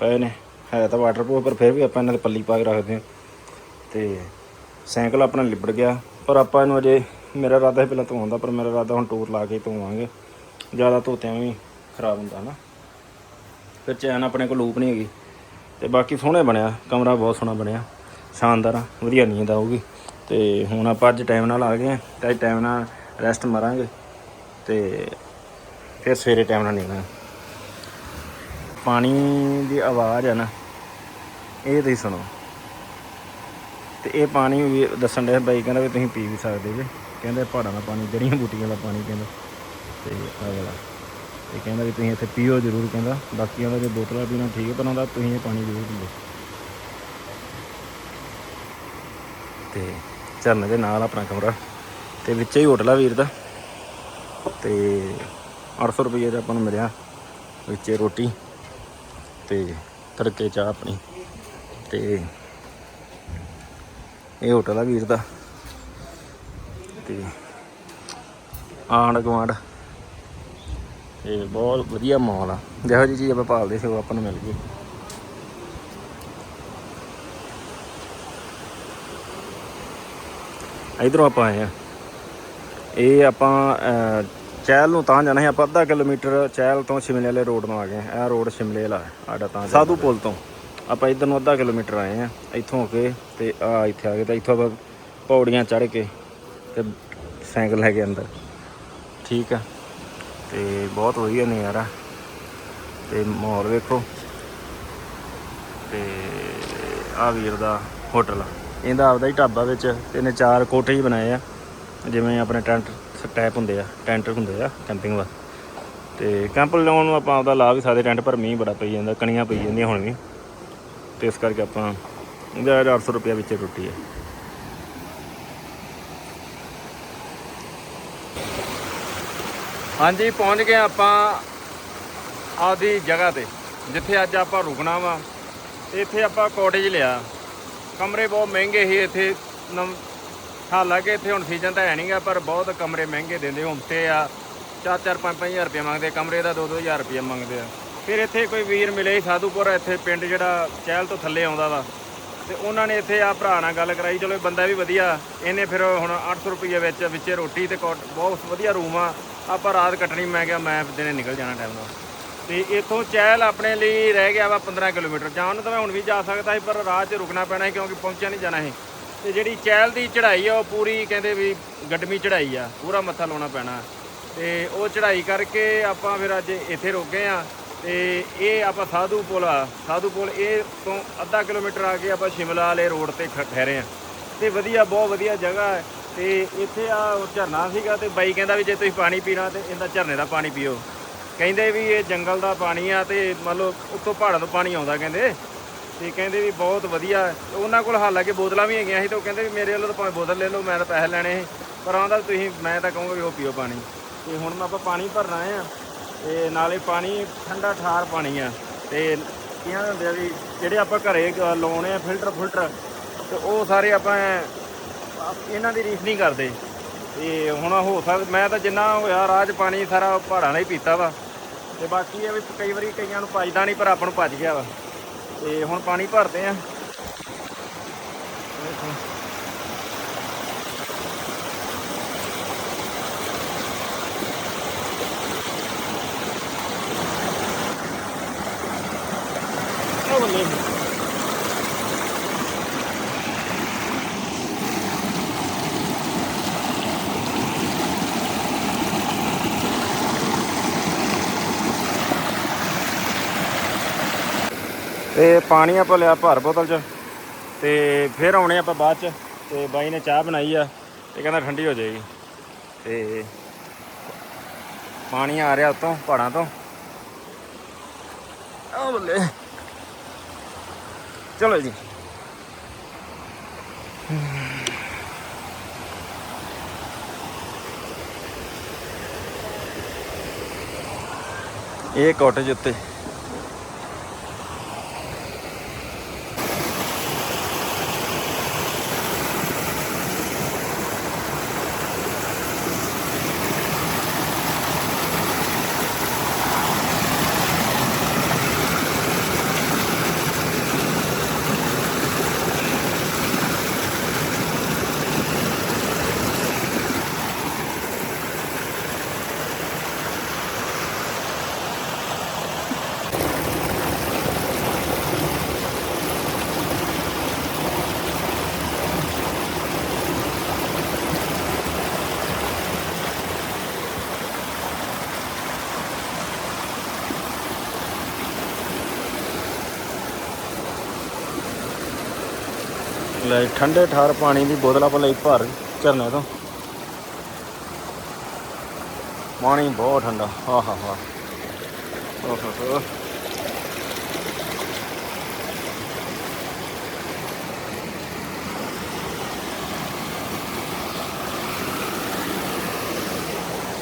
ਪਏ ਨੇ। ਹੈ ਤਾਂ ਵਾਟਰਪ੍ਰੂਫ ਪਰ ਫਿਰ ਵੀ ਆਪਾਂ ਇਹਨਾਂ ਦੇ ਪੱਲੀ ਪਾ ਕੇ ਰੱਖਦੇ ਹਾਂ। ਤੇ ਸਾਈਕਲ ਆਪਣਾ ਲਿਬੜ ਗਿਆ। ਪਰ ਆਪਾਂ ਇਹਨੂੰ ਅਜੇ ਮੇਰਾ ਇਰਾਦਾ ਹੈ ਪਹਿਲਾਂ ਧੋਣ ਦਾ, ਪਰ ਮੇਰਾ ਇਰਾਦਾ ਹੁਣ ਟੂਰ ਲਾ ਕੇ ਧੋਵਾਂਗੇ। ਜ਼ਿਆਦਾ ਧੋਤਿਆਂ ਵੀ ਖਰਾਬ ਹੁੰਦਾ ਨਾ। ਫਿਰ ਚੈਨ ਆਪਣੇ ਕੋਲ ਲੂਪ ਨਹੀਂ ਹੈਗੀ। ਤੇ ਬਾਕੀ ਸੋਹਣੇ ਬਣਿਆ, ਕਮਰਾ ਬਹੁਤ ਸੋਹਣਾ ਬਣਿਆ। ਸ਼ਾਨਦਾਰ ਆ, ਵਧੀਆ ਨੀਂਦ ਆਊਗੀ। ਤੇ ਹੁਣ ਆਪਾਂ ਅੱਜ ਟਾਈਮ ਨਾਲ ਆ ਗਏ ਹਾਂ ਤੇ ਅੱਜ ਟਾਈਮ ਨਾਲ ਰੈਸਟ ਮਾਰਾਂਗੇ। ਤੇ ਫਿਰ ਸਵੇਰੇ ਟਾਈਮ ਨਾਲ ਨੀਂਦਾਂ ਪਾਣੀ ਦੀ ਆਵਾਜ਼ ਹੈ ਨਾ, ਇਹ ਤੁਸੀਂ ਸੁਣੋ। ਤੇ ਇਹ ਪਾਣੀ ਵੀ ਦੱਸਣ ਦੇ ਬਾਈ, ਕਹਿੰਦਾ ਵੀ ਤੁਸੀਂ ਪੀ ਵੀ ਸਕਦੇ ਜੇ। ਕਹਿੰਦੇ ਪਹਾੜਾਂ ਦਾ ਪਾਣੀ ਜੜੀਆਂ ਬੂਟੀਆਂ ਦਾ ਪਾਣੀ ਕਹਿੰਦਾ। ਤੇ ਆਹ ਵਾਲਾ ਤੇ ਕਹਿੰਦਾ ਵੀ ਤੁਸੀਂ ਇੱਥੇ ਪੀਓ ਜ਼ਰੂਰ ਕਹਿੰਦਾ। ਬਾਕੀ ਦਾ ਜੇ ਬੋਤਲਾਂ ਪੀਣਾ ਠੀਕ ਹੈ, ਪਰ ਉਹਦਾ ਤੁਸੀਂ ਇਹ ਪਾਣੀ ਜ਼ਰੂਰ ਪੀਓ। ਤੇ ਝਰਨੇ ਦੇ ਨਾਲ ਆਪਣਾ ਕਮਰਾ, ਤੇ ਵਿੱਚ ਹੀ ਹੋਟਲ ਆ ਵੀਰ ਦਾ। ਤੇ 800 ਰੁਪਏ ਦਾ ਆਪਾਂ ਨੂੰ ਮਿਲਿਆ ਵਿੱਚ ਰੋਟੀ ਤੇ ਤੜਕੇ ਚਾਹ ਆਪਣੀ। ਤੇ ਇਹ ਹੋਟਲ ਆ ਵੀਰ ਦਾ। ਤੇ ਆਂਢ ਗੁਆਂਢ। ਤੇ ਬਹੁਤ ਵਧੀਆ ਮਾਹੌਲ ਆ। ਜਿਹੋ ਜਿਹੀ ਚੀਜ਼ ਆਪਾਂ ਭਾਲਦੇ ਸੀ ਉਹ ਆਪਾਂ ਨੂੰ ਮਿਲ ਗਈ। ਇਧਰੋਂ ਆਪਾਂ ਆਏ ਆ। ਇਹ ਆਪਾਂ ਚਹਿਲ ਨੂੰ ਤਾਂ ਜਾਣਾ ਸੀ। ਆਪਾਂ ਅੱਧਾ ਕਿਲੋਮੀਟਰ ਚਹਿਲ ਤੋਂ ਸ਼ਿਮਲੇ ਵਾਲੇ ਰੋਡ ਨੂੰ ਆ ਗਏ ਇਹ ਰੋਡ ਸ਼ਿਮਲੇ ਵਾਲਾ ਹੈ ਸਾਡਾ ਤਾਂ ਸਾਧੂ ਪੁਲ ਤੋਂ? ਆਪਾਂ ਇਧਰ ਨੂੰ ਅੱਧਾ ਕਿਲੋਮੀਟਰ ਆਏ ਆ, ਇੱਥੋਂ ਹੋ ਕੇ ਤੇ ਆ ਇੱਥੇ ਆ ਗਏ ਤਾਂ ਇੱਥੋਂ ਆਪਾਂ ਪੌੜੀਆਂ ਚੜ੍ਹ ਕੇ ਤੇ ਸਾਈਕਲ ਲੈ ਕੇ ਅੰਦਰ। ਠੀਕ ਆ। ਤੇ ਬਹੁਤ ਵਧੀਆ ਨਜ਼ਾਰਾ। ਤੇ ਮਾਹੌਲ ਵੇਖੋ। ਤੇ ਆ ਵੀਰ ਦਾ ਹੋਟਲ ਆ। ਇਹਦਾ ਆਪਦਾ ਹੀ ਢਾਬਾ ਵਿੱਚ ਤੇ ਇਹਨੇ ਚਾਰ ਕੋਠੇ ਹੀ ਬਣਾਏ ਆ। ਜਿਵੇਂ ਆਪਣੇ ਟੈਂਟ ਟੈਪ ਹੁੰਦੇ ਆ, ਟੈਂਟ ਹੁੰਦੇ ਆ, ਕੈਂਪਿੰਗ ਵਾ ਤੇ ਕੈਂਪ ਲਾਉਣ ਨੂੰ ਆਪਾਂ ਆਪਦਾ ਲਾ ਵੀ ਸਕਦੇ ਟੈਂਟ ਪਰ ਮੀਂਹ ਬੜਾ ਪਈ ਜਾਂਦਾ, ਕਣੀਆਂ ਪਈ ਜਾਂਦੀਆਂ ਹੁਣ ਵੀ ਤੇ ਇਸ ਕਰਕੇ ਆਪਾਂ ਇਹਦਾ 800 ਰੁਪਏ ਵਿੱਚ ਟੁੱਟੀ ਹੈ। ਹਾਂਜੀ, ਪਹੁੰਚ ਗਏ ਆਪਾਂ ਆਪਦੀ ਜਗ੍ਹਾ ਤੇ, ਜਿੱਥੇ ਅੱਜ ਆਪਾਂ ਰੁਕਣਾ ਵਾ। ਇੱਥੇ ਆਪਾਂ ਕੋਟੇਜ ਲਿਆ। ਕਮਰੇ ਬਹੁਤ ਮਹਿੰਗੇ ਸੀ, ਇੱਥੇ ਨਮ- ਹਾਲਾਂਕਿ ਇੱਥੇ ਹੁਣ ਸੀਜ਼ਨ ਤਾਂ ਹੈ ਨਹੀਂਗਾ ਪਰ ਬਹੁਤ ਕਮਰੇ ਮਹਿੰਗੇ ਦਿੰਦੇ ਹੁੰਦੇ ਆ 4-4 5-5000 ਰੁਪਏ ਮੰਗਦੇ ਕਮਰੇ ਦਾ 2-2000 ਰੁਪਏ ਮੰਗਦੇ ਆ। ਫਿਰ ਇੱਥੇ ਕੋਈ ਵੀਰ ਮਿਲੇ ਸਾਧੂਪੁਰ, ਇੱਥੇ ਪਿੰਡ ਜਿਹੜਾ ਚਹਿਲ ਤੋਂ ਥੱਲੇ ਆਉਂਦਾ ਵਾ। ਤੇ ਉਹਨਾਂ ਨੇ ਇੱਥੇ ਆ ਭਰਾ ਨਾਲ ਗੱਲ ਕਰਾਈ, ਚਲੋ ਇਹ ਬੰਦਾ ਵੀ ਵਧੀਆ, ਇਹਨੇ ਫਿਰ ਹੁਣ 800 ਰੁਪਏ ਵਿੱਚ ਵਿੱਚੇ ਰੋਟੀ ਤੇ ਕੋਟ- ਬਹੁਤ ਵਧੀਆ ਰੂਮ ਆ। ਆਪਾਂ ਰਾਤ ਕੱਟਣੀ, ਮੈਂ ਕਿਹਾ ਮੈਂ ਦਿਨੇ ਨਿਕਲ ਜਾਣਾ ਟਾਈਮ ਨਾਲ। ਤੇ ਇੱਥੋਂ ਚਹਿਲ ਆਪਣੇ ਲਈ ਰਹਿ ਗਿਆ ਵਾ 15 ਕਿਲੋਮੀਟਰ। ਜਾਣ ਨੂੰ ਤਾਂ ਮੈਂ ਹੁਣ ਵੀ ਜਾ ਸਕਦਾ ਸੀ, ਪਰ ਰਾਹ 'ਚ ਰੁਕਣਾ ਪੈਣਾ ਸੀ ਕਿਉਂਕਿ ਪਹੁੰਚਿਆ ਨਹੀਂ ਜਾਣਾ ਸੀ। ਤੇ ਜਿਹੜੀ ਚਹਿਲ ਦੀ ਚੜ੍ਹਾਈ ਆ, ਉਹ ਪੂਰੀ ਕਹਿੰਦੇ ਵੀ ਗੱਡਮੀ ਚੜ੍ਹਾਈ ਆ, ਪੂਰਾ ਮੱਥਾ ਲਾਉਣਾ ਪੈਣਾ। ਤੇ ਉਹ ਚੜ੍ਹਾਈ ਕਰਕੇ ਆਪਾਂ ਫਿਰ ਅੱਜ ਇੱਥੇ ਰੁਕ ਗਏ ਆ। ਤੇ ਇਹ ਆਪਾਂ ਸਾਧੂ ਪੁਲ ਆ। ਸਾਧੂ ਪੁਲ ਇਹ ਤੋਂ ਅੱਧਾ ਕਿਲੋਮੀਟਰ ਆ ਕੇ ਆਪਾਂ ਸ਼ਿਮਲਾ ਵਾਲੇ ਰੋਡ ਤੇ ਖ- ਠਹਿਰੇ ਆ। ਤੇ ਵਧੀਆ, ਬਹੁਤ ਵਧੀਆ ਜਗ੍ਹਾ ਹੈ। ਤੇ ਇੱਥੇ ਆ ਝਰਨਾ ਸੀਗਾ ਤੇ ਬਾਈ ਕਹਿੰਦਾ ਵੀ ਜੇ ਤੁਸੀਂ ਪਾਣੀ ਪੀਣਾ ਤੇ ਇਹਦਾ ਝਰਨੇ ਦਾ ਪਾਣੀ ਪੀਓ। ਕਹਿੰਦੇ ਵੀ ਇਹ ਜੰਗਲ ਦਾ ਪਾਣੀ ਆ ਤੇ ਮੰਨ ਲਓ ਉੱਤੋਂ ਪਹਾੜਾਂ ਤੋਂ ਪਾਣੀ ਆਉਂਦਾ ਕਹਿੰਦੇ। ਤੇ ਕਹਿੰਦੇ ਵੀ ਬਹੁਤ ਵਧੀਆ। ਉਹਨਾਂ ਕੋਲ ਹਾਲਾਂਕਿ ਬੋਤਲਾਂ ਵੀ ਹੈਗੀਆਂ ਸੀ ਤੇ ਉਹ ਕਹਿੰਦੇ ਵੀ ਮੇਰੇ ਵੱਲੋਂ ਤਾਂ ਭਾਵੇਂ ਬੋਤਲ ਲੈ ਲਓ, ਮੈਂ ਤਾਂ ਪੈਸੇ ਲੈਣੇ ਸੀ। ਪਰ ਆਂਦਾ ਤੁਸੀਂ, ਮੈਂ ਤਾਂ ਕਹੂੰਗਾ ਵੀ ਉਹ ਪੀਓ ਪਾਣੀ। ਤੇ ਹੁਣ ਮੈਂ ਆਪਾਂ ਪਾਣੀ ਭਰਨਾ ਆ। ਤੇ ਨਾਲੇ ਪਾਣੀ, ਠੰਡਾ ਠਾਰ ਪਾਣੀ ਆ। ਤੇ ਕਿਹਾਂ ਹੁੰਦੇ ਆ ਵੀ ਜਿਹੜੇ ਆਪਾਂ ਘਰੇ ਲਾਉਣੇ ਆ ਫਿਲਟਰ ਫਿਲਟਰ, ਤੇ ਉਹ ਸਾਰੇ ਆਪਾਂ ਇਹਨਾਂ ਦੀ ਰੀਸ ਨਹੀਂ ਕਰਦੇ। ਤੇ ਹੁਣ ਹੋ ਸਕਦਾ, ਮੈਂ ਤਾਂ ਜਿੰਨਾ ਹੋਇਆ ਰਾਜ ਪਾਣੀ ਸਾਰਾ ਪਹਾੜਾਂ ਦਾ ਹੀ ਪੀਤਾ ਵਾ। ਤੇ ਬਾਕੀ ਇਹ ਵੀ ਕਈ ਵਾਰੀ ਕਈਆਂ ਨੂੰ ਭੱਜਦਾ ਨਹੀਂ, ਪਰ ਆਪਾਂ ਨੂੰ ਭੱਜ ਗਿਆ ਵਾ। ਤੇ ਹੁਣ ਪਾਣੀ ਭਰਦੇ ਆ। ਬੱਲੇ ਤੇ ਪਾਣੀ ਆਪਾਂ ਲਿਆ ਭਰ ਬੋਤਲ 'ਚ ਤੇ ਫਿਰ ਆਉਣੇ ਆਪਾਂ ਬਾਅਦ 'ਚ ਤੇ ਬਾਈ ਨੇ ਚਾਹ ਬਣਾਈ ਆ ਤੇ ਕਹਿੰਦਾ ਠੰਡੀ ਹੋ ਜਾਏਗੀ। ਤੇ ਪਾਣੀ ਆ ਰਿਹਾ ਉਤੋਂ ਪਹਾੜਾਂ ਤੋਂ। ਆ ਬੱਲੇ। ਚਲੋ ਜੀ। ਇਹ ਕਾਟੇਜ ਉੱਤੇ। ਲੈ, ਠੰਡੇ ਠਾਰ ਪਾਣੀ ਦੀ ਬੋਤਲ ਆਪਾਂ ਲਈ ਭਰ ਝਰਨੇ ਤੋਂ। ਪਾਣੀ ਬਹੁਤ ਠੰਡਾ, ਹਾ ਹਾ ਹਾ। ਓਹ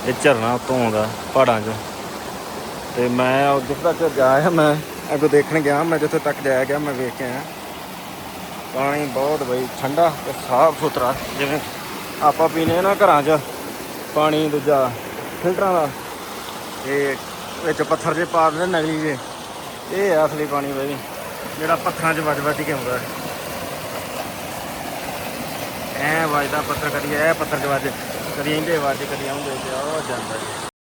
ਇਹ ਝਰਨਾ ਉੱਤੋਂ ਆਉਂਦਾ ਪਹਾੜਾਂ 'ਚ। ਤੇ ਮੈਂ ਜਿੱਥੇ ਤੱਕ ਜਾਇਆ ਮੈਂ ਅੱਗੇ ਦੇਖਣ ਗਿਆ, ਮੈਂ ਜਿੱਥੇ ਤੱਕ ਜਾਇਆ ਗਿਆ, ਮੈਂ ਵੇਖ ਕੇ ਆਇਆ। ਪਾਣੀ ਬਹੁਤ ਬਈ, ਠੰਡਾ ਤੇ ਸਾਫ਼ ਸੁਥਰਾ। ਜਿਵੇਂ ਆਪਾਂ ਪੀਨੇ ਨਾ ਘਰਾਂ 'ਚ, ਪਾਣੀ ਦੂਜਾ ਫਿਲਟਰਾਂ ਦਾ, ਤੇ ਵਿੱਚ ਪੱਥਰ ਜੇ ਪਾ ਦਿੰਦੇ ਨਕਲੀ ਜੇ ਇਹ ਆ ਅਸਲੀ ਪਾਣੀ ਬਈ, ਜਿਹੜਾ ਪੱਥਰਾਂ 'ਚ ਵੱਜ ਵੱਜ ਕੇ ਆਉਂਦਾ ਐ ਵੱਜਦਾ ਪੱਥਰ ਕਦੀ, ਐ ਪੱਥਰ 'ਚ ਵੱਜ, ਕਦੀ ਇਹਦੇ ਵੱਜ, ਕਦੀ ਆਉਂਦੇ ਤੇ ਆ ਜਾਂਦਾ।